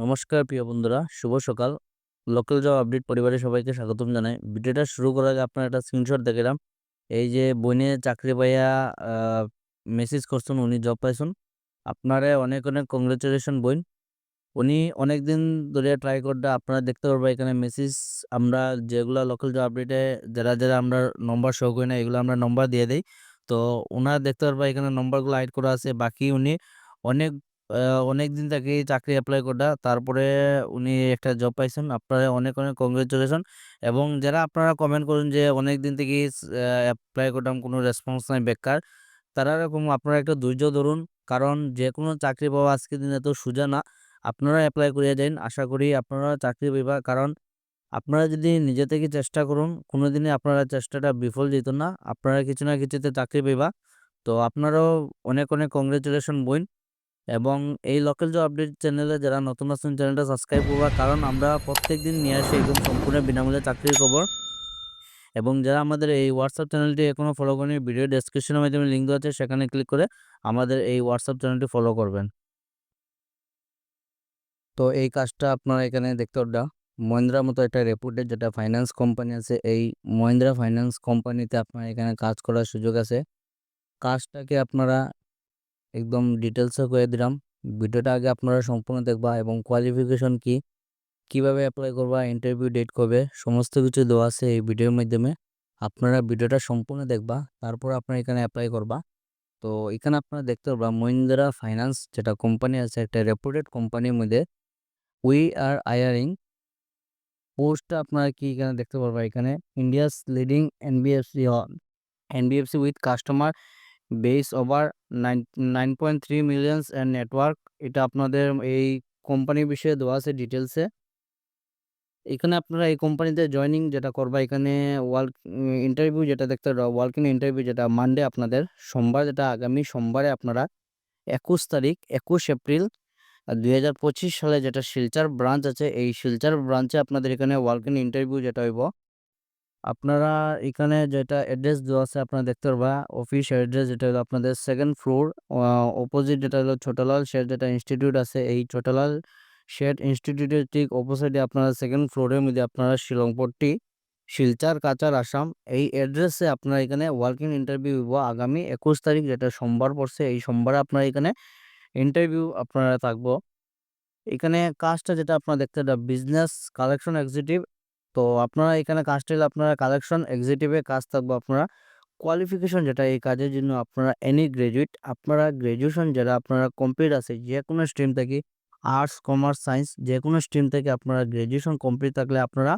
নমস্কার প্রিয় বন্ধুরা, শুভ সকাল। লোকাল জব আপডেট পরিবারের সবাইকে স্বাগতম জানাই। ভিডিওটা শুরু করার আগে আপনার একটা স্ক্রিনশট দেখলাম এই যে বইনে চাকরি পাইয়া মেসেজ করছেন, উনি জব পাইছেন। আপনারা অনেক অনেক কংগ্রেচুলেশন বইন। উনি অনেক দিন ধরে ট্রাই করতে, আপনারা দেখতে পারবেন এখানে মেসেজ আমরা যেগুলো লোকাল জব আপডেটে যারা যারা আমরা নম্বর শো করি না, এগুলো আমরা নম্বর দিয়ে দিই। তো ওনারা দেখতে পারবেন এখানে নম্বরগুলো হাইড করা আছে। বাকি উনি অনেক অনেকদিন থেকে চাকরি অ্যাপ্লাই করা। তারপরে উনি একটা জব পাইছেন। আপনারা অনেক অনেক কংগ্রেচুলেশন এবং যারা আপনারা কমেন্ট করুন যে অনেক দিন থেকে অ্যাপ্লাই করলাম কোনো রেসপন্স নাই বেকার, তারা এরকম আপনারা একটা ধৈর্য ধরুন। কারণ যে কোনো চাকরি পাওয়া আজকের দিনে তো সোজা না। আপনারা অ্যাপ্লাই করিয়া যান আশা করি আপনারা চাকরি পাইবা। কারণ আপনারা যদি নিজে থেকে চেষ্টা করুন কোনো দিনে আপনারা চেষ্টাটা বিফল যেত না। আপনারা কিছু না কিছুতে চাকরি পাইবা। তো আপনারাও অনেক অনেক কংগ্রেচুলেশন বইন। এবং এই লোকাল জব আপডেট চ্যানেলে যারা নতুন আছেন চ্যানেলটা সাবস্ক্রাইব করবা। কারণ আমরা প্রত্যেক দিন নিয়ে আসি একদম সম্পূর্ণ বিনামূল্যে চাকরির খবর। এবং যারা আমাদের এই হোয়াটসঅ্যাপ চ্যানেলটি এখনও ফলো করেনি ভিডিও ডেসক্রিপশনের মাধ্যমে লিঙ্ক আছে, সেখানে ক্লিক করে আমাদের এই হোয়াটসঅ্যাপ চ্যানেলটি ফলো করবেন। তো এই কাজটা আপনারা এখানে দেখতে পারবেন মহিন্দ্রার মতো একটা রেপুটেড যেটা ফাইন্যান্স কোম্পানি আছে, এই মহিন্দ্রা ফাইন্যান্স কোম্পানিতে আপনার এখানে কাজ করার সুযোগ আছে। কাজটাকে আপনারা একদম ডিটেলসে করে দিলাম। ভিডিওটা আগে আপনারা সম্পূর্ণ দেখবা এবং কোয়ালিফিকেশন কি, কীভাবে অ্যাপ্লাই করবা ইন্টারভিউ ডেট কবে, সমস্ত কিছু দেওয়া আছে এই ভিডিওর মাধ্যমে। আপনারা ভিডিওটা সম্পূর্ণ দেখবা, তারপর আপনারা এখানে অ্যাপ্লাই করবা। তো এখানে আপনারা দেখতে পারবা মহিন্দ্রা ফাইন্যান্স যেটা কোম্পানি আছে, একটা রেপুটেড কোম্পানির মধ্যে উই আর আয়ারিং পোস্টটা আপনারা কি এখানে দেখতে পারবা এখানে India's leading NBFC NBFC with customer base over nine nine point three millions and network এটা আপনাদের এই কোম্পানি বিষয়ে দেওয়া আছে ডিটেলসে এখানে আপনারা এই কোম্পানিতে জয়নিং যেটা করবা, এখানে ওয়ার্ক ইন্টারভিউ যেটা দেখতে ওয়ার্কিং ইন্টারভিউ যেটা মানডে আপনাদের সোমবার, যেটা আগামী সোমবারে আপনারা একুশ তারিখ, একুশ এপ্রিল দুই হাজার পঁচিশ সালে যেটা শিলচার ব্রাঞ্চ আছে, এই শিলচার ব্রাঞ্চে আপনাদের এখানে ওয়ার্কিং ইন্টারভিউ যেটা হইব। আপনারা এখানে যেটা অ্যাড্রেস দেওয়া আছে, আপনারা দেখতে পারবা। অফিস অ্যাড্রেস যেটা হলো আপনাদের সেকেন্ড ফ্লোর অপোজিট যেটা হলো ছোটলাল শেড যেটা ইনস্টিটিউট আছে, এই ছোটলাল শেড ইনস্টিটিউটের ঠিক অপোজিটে আপনারা সেকেন্ড ফ্লোরের মধ্যে আপনারা শিলংপট্টি, শিলচার কাচার আসাম, এই অ্যাড্রেসে আপনারা এখানে ওয়ার্কিং ইন্টারভিউ আগামী একুশ তারিখ যেটা সোমবার পড়ছে, এই সোমবারে আপনারা এখানে ইন্টারভিউ আপনারা থাকব। এখানে কাজটা যেটা আপনারা দেখতে বিজনেস কালেকশন এক্সিকিউটিভ তো আপনারা এখানে কাজটা আপনারা কালেকশন এক্সিকিউটিভে কাজ থাকব আপনারা। কোয়ালিফিকেশন যেটা এই কাজের জন্য আপনারা এনি গ্রাজুয়েট আপনারা গ্র্যাজুয়েশন যারা আপনারা কমপ্লিট আছে যে কোনো স্ট্রিম থেকে আর্টস কমার্স সায়েন্স যে কোনো স্ট্রিম থেকে আপনারা গ্র্যাজুয়েশন কমপ্লিট থাকলে আপনারা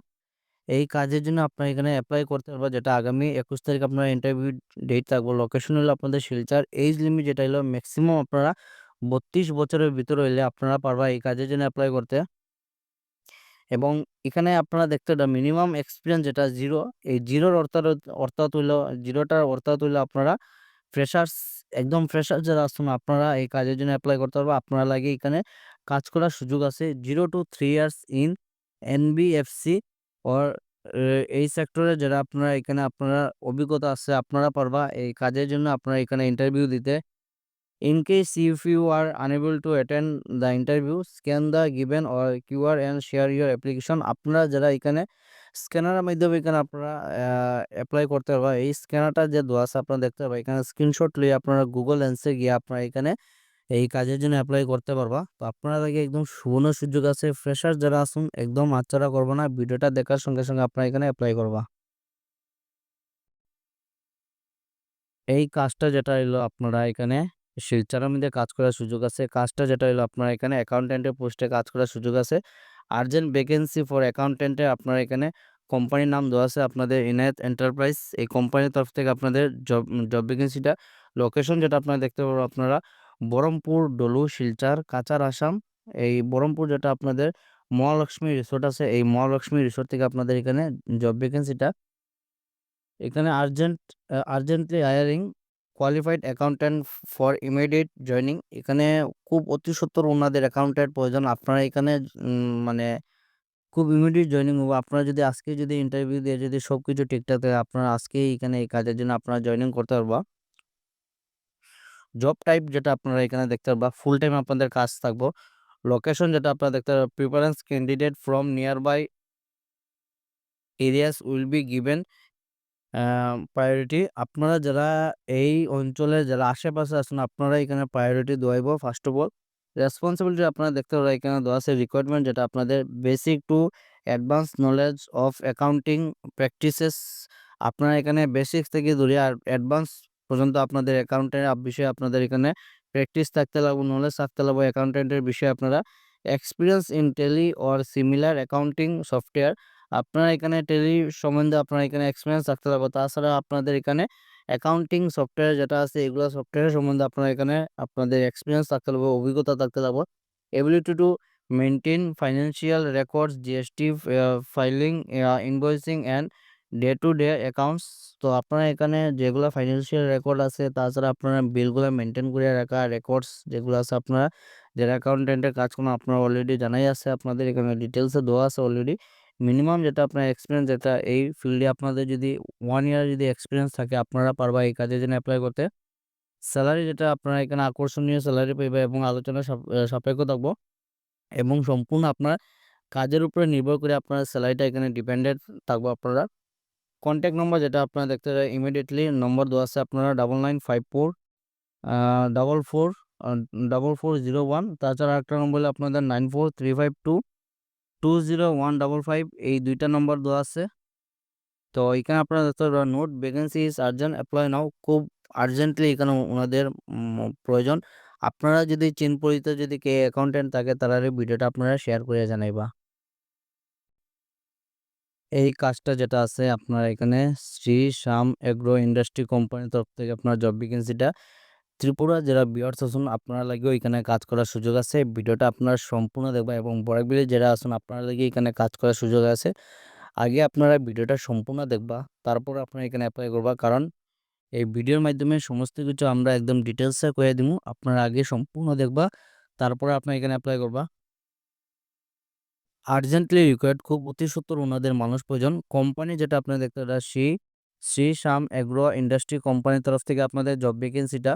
এই কাজের জন্য আপনারা এখানে অ্যাপ্লাই করতে পারবেন। যেটা আগামী একুশ তারিখ আপনারা ইন্টারভিউ ডেট থাকব। লোকেশন হলো আপনাদের শিলচার। এইজ লিমিট যেটা হলো ম্যাক্সিমাম আপনারা বত্রিশ বছরের ভিতরে হইলে আপনারা পারবা এই কাজের জন্য অ্যাপ্লাই করতে। এবং এখানে আপনারা দেখতে মিনিমাম এক্সপিরিয়েন্স যেটা জিরো এই জিরোর অর্থাৎ অর্থাৎ হইল জিরোটার অর্থাৎ হইল আপনারা ফ্রেশার্স একদম ফ্রেশার যারা আসুন, আপনারা এই কাজের জন্য অ্যাপ্লাই করতে পারব আপনারা লাগে এখানে কাজ করার সুযোগ আছে। Zero to three years in NBFC ওর এই সেক্টরে যারা আপনারা এখানে, আপনারা অভিজ্ঞতা আছে, আপনারা পারবা এই কাজের জন্য, আপনারা এখানে ইন্টারভিউ দিতে। In case if you are unable to attend the interview, scan the given or QR and share your application. আপনারা যারা এখানে স্ক্যানারের মাধ্যমে এখানে আপনারা অ্যাপ্লাই করতে পারবা এই স্ক্যানারটা যে দেওয়া আছে আপনারা দেখতে পারবা এখানে স্ক্রিনশট নিয়ে আপনারা গুগল লেন্সে গিয়ে আপনারা এখানে এই কাজের জন্য অ্যাপ্লাই করতে পারবা তো আপনারা আগে একদম সুবর্ণ সুযোগ আছে ফ্রেশার যারা আসুন একদম আচ্ছারা করব না ভিডিওটা দেখার সঙ্গে সঙ্গে আপনারা এখানে অ্যাপ্লাই করবা এই কাজটা যেটা হলো আপনারা এখানে শিলচরের মধ্যে কাজ করার সুযোগ আছে। কাজটা যেটা হলো আপনার এখানে অ্যাকাউন্টেন্টের পোস্টে কাজ করার সুযোগ আছে। আর্জেন্ট ভ্যাকেন্সি ফর অ্যাকাউন্টেন্টে আপনার এখানে কোম্পানির নাম দেওয়া আছে আপনাদের ইনায়েত এন্টারপ্রাইজ এই কোম্পানির তরফ থেকে আপনাদের জব জব ভ্যাকেন্সিটা লোকেশন যেটা আপনারা দেখতে পারব আপনারা বহরমপুর ডলু শিলচার কাচার আসাম। এই বহরমপুর যেটা আপনাদের মহালক্ষ্মী রিসোর্ট আছে, এই মহালক্ষ্মী রিসোর্ট থেকে আপনাদের এখানে জব ভ্যাকেন্সিটা এখানে urgent urgently hiring qualified accountant for immediate joining এখানে খুব অতি সত্তর ওনাদের অ্যাকাউন্টেন্ট প্রয়োজন। আপনারা এখানে মানে খুব ইমিডিয়েট জয়নিং হব। আপনারা যদি আজকে যদি ইন্টারভিউ দিয়ে যদি সব কিছু ঠিকঠাক থাকে, আপনারা আজকেই এখানে এই কাজের জন্য আপনারা জয়নিং করতে পারবা। জব টাইপ যেটা আপনারা এখানে দেখতে পারবা ফুল টাইম আপনাদের কাজ থাকব। লোকেশন যেটা আপনারা দেখতে পারবেন preference candidate from nearby areas will be given priority আপনারা যারা এই অঞ্চলের যারা আশেপাশে আছেন, আপনারা এখানে প্রায়োরিটি দেওয়াইব ফার্স্ট অফ অল রেসপন্সিবিলিটি আপনারা দেখতে পারেন এখানে দেওয়া আছে রিকোয়ারমেন্ট যেটা আপনাদের basic to advance knowledge of accounting practices আপনারা এখানে বেসিক থেকে ধরে আর অ্যাডভান্স পর্যন্ত আপনাদের অ্যাকাউন্টের বিষয়ে আপনাদের এখানে প্র্যাকটিস থাকতে লাগবে নলেজ থাকতে লাগবে অ্যাকাউন্টেন্টের বিষয়ে আপনারা experience in Tally or similar accounting software আপনারা এখানে টেলি সম্বন্ধে আপনারা এখানে এক্সপিরিয়েন্স থাকতে লাগবে তাছাড়া আপনাদের এখানে অ্যাকাউন্টিং সফটওয়্যার যেটা আছে, এগুলো সফটওয়্যার সম্বন্ধে আপনারা এখানে আপনাদের এক্সপিরিয়েন্স থাকতে লাগবে অভিজ্ঞতা থাকতে লাগবে ability to maintain financial records GST filing invoicing and day to day accounts তো আপনারা এখানে যেগুলো ফাইন্যান্সিয়াল রেকর্ড আছে, তাছাড়া আপনারা বিলগুলো মেনটেন করে রাখা রেকর্ডস যেগুলো আছে আপনারা, যারা অ্যাকাউন্টেন্টের কাজ করেন, আপনারা অলরেডি জানাই আছে, আপনাদের এখানে ডিটেলসে দেওয়া আছে অলরেডি মিনিমাম যেটা আপনার এক্সপিরিয়েন্স যেটা, এই ফিল্ডে আপনাদের যদি ওয়ান ইয়ার যদি এক্সপিরিয়েন্স থাকে, আপনারা পারবা এই কাজের জন্য অ্যাপ্লাই করতে। স্যালারি যেটা আপনারা এখানে আকর্ষণীয় স্যালারি পাইবে এবং আলোচনা সাপেক্ষ থাকব। এবং সম্পূর্ণ আপনার কাজের উপরে নির্ভর করে আপনার স্যালারিটা এখানে ডিপেন্ডেন্ট থাকব আপনারা। কন্ট্যাক্ট নম্বর যেটা আপনারা দেখতে ইমিডিয়েটলি নম্বর দেওয়া আছে আপনারা double nine five four double four double four zero one তাছাড়া একটা নম্বর আপনাদের nine four three five two two zero one double five এই দুইটা নম্বর দেওয়া আছে। তো এখানে আপনারা দেখতে note vacancy is urgent apply now খুব আর্জেন্টলি এখানে ওনাদের প্রয়োজন। আপনারা যদি চিন পরিচিত যদি কে অ্যাকাউন্টেন্ট থাকে, তারা ভিডিওটা আপনারা শেয়ার করে জানাইবা। এই কাজটা যেটা আছে, আপনার এখানে শ্রী শ্যাম এগ্রো ইন্ডাস্ট্রি কোম্পানির তরফ থেকে আপনার জব ভ্যাকেন্সিটা ত্রিপুরা যারা বিয়ার্স আসুন আপনারা লাগেও এখানে কাজ করার সুযোগ আছে। ভিডিওটা আপনারা সম্পূর্ণ দেখবেন এবং বরাকবিলে যারা আসুন আপনারা লাগে এখানে কাজ করার সুযোগ আছে। আগে আপনারা ভিডিওটা সম্পূর্ণ দেখবা, তারপর আপনারা এখানে অ্যাপ্লাই করবা। কারণ এই ভিডিওর মাধ্যমে সমস্ত কিছু আমরা একদম ডিটেলসে করে দিব আপনারা আগে সম্পূর্ণ দেখবা, তারপরে আপনার এখানে অ্যাপ্লাই করবা। আর্জেন্টলি রিকোয়ার্ড খুব অতি সত্তর ওনাদের মানুষ প্রয়োজন। কোম্পানি যেটা আপনারা দেখতে শ্রী শ্রী শ্যাম এগ্রো ইন্ডাস্ট্রি কোম্পানির তরফ থেকে আপনাদের জব ভ্যাকেন্সিটা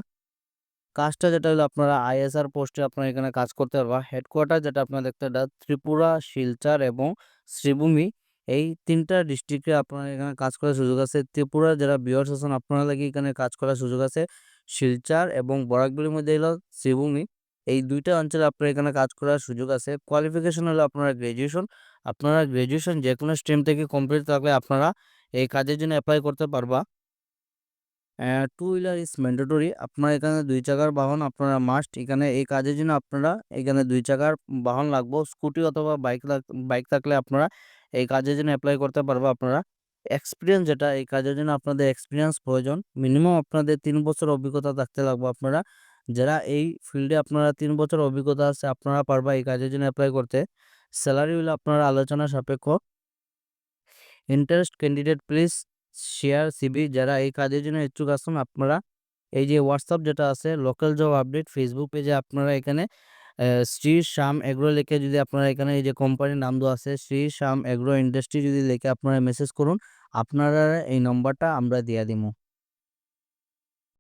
কাজটা যেটা হলো আপনারা আইএসআর পোস্টে আপনারা এখানে কাজ করতে পারবা হেডকোয়ার্টার যেটা আপনারা দেখতে ত্রিপুরা, শিলচর এবং শ্রীভূমি। এই তিনটা ডিস্ট্রিক্টে আপনারা এখানে কাজ করার সুযোগ আছে। ত্রিপুরা যারা বিহার শাসন, আপনারা লাগে এখানে কাজ করার সুযোগ আছে। শিলচর এবং বরাকগুলির মধ্যে হলো শ্রীভূমি। এই দুইটা অঞ্চলে আপনার এখানে কাজ করার সুযোগ আছে। কোয়ালিফিকেশন হলো আপনারা গ্র্যাজুয়েশন আপনারা গ্র্যাজুয়েশন যে কোনো স্ট্রিম থেকে কমপ্লিট থাকলে আপনারা এই কাজের জন্য অ্যাপ্লাই করতে পারবা। টু হুইলার ইজ ম্যান্ডেটরি আপনার এখানে দুই চাকার বাহন আপনারা মাস্ট এখানে এই কাজের জন্য আপনারা এখানে দুই চাকার বাহন লাগবো। স্কুটি অথবা বাইক বাইক থাকলে আপনারা এই কাজের জন্য অ্যাপ্লাই করতে পারব আপনারা। এক্সপিরিয়েন্স যেটা, এই কাজের জন্য আপনাদের এক্সপিরিয়েন্স প্রয়োজন। মিনিমাম আপনাদের তিন বছর অভিজ্ঞতা থাকতে লাগবে আপনারা। যারা এই ফিল্ডে আপনারা তিন বছর অভিজ্ঞতা আছে, আপনারা পারবা এই কাজের জন্য অ্যাপ্লাই করতে। স্যালারি হলে আপনারা আলোচনা সাপেক্ষ। Interest candidate please share CV যারা এই কাজের জন্য ইচ্ছুক আসুন আপনারা এই যে হোয়াটসঅ্যাপ যেটা আছে লোকাল জব আপডেট ফেসবুক পেজে আপনারা এখানে শ্রী শ্যাম এগ্রো লেখে যদি আপনারা এখানে এই যে কোম্পানির নাম দেওয়া আছে, শ্রী শ্যাম এগ্রো ইন্ডাস্ট্রি যদি লেখে আপনারা মেসেজ করুন, আপনারা এই নম্বরটা আমরা দিয়ে দিব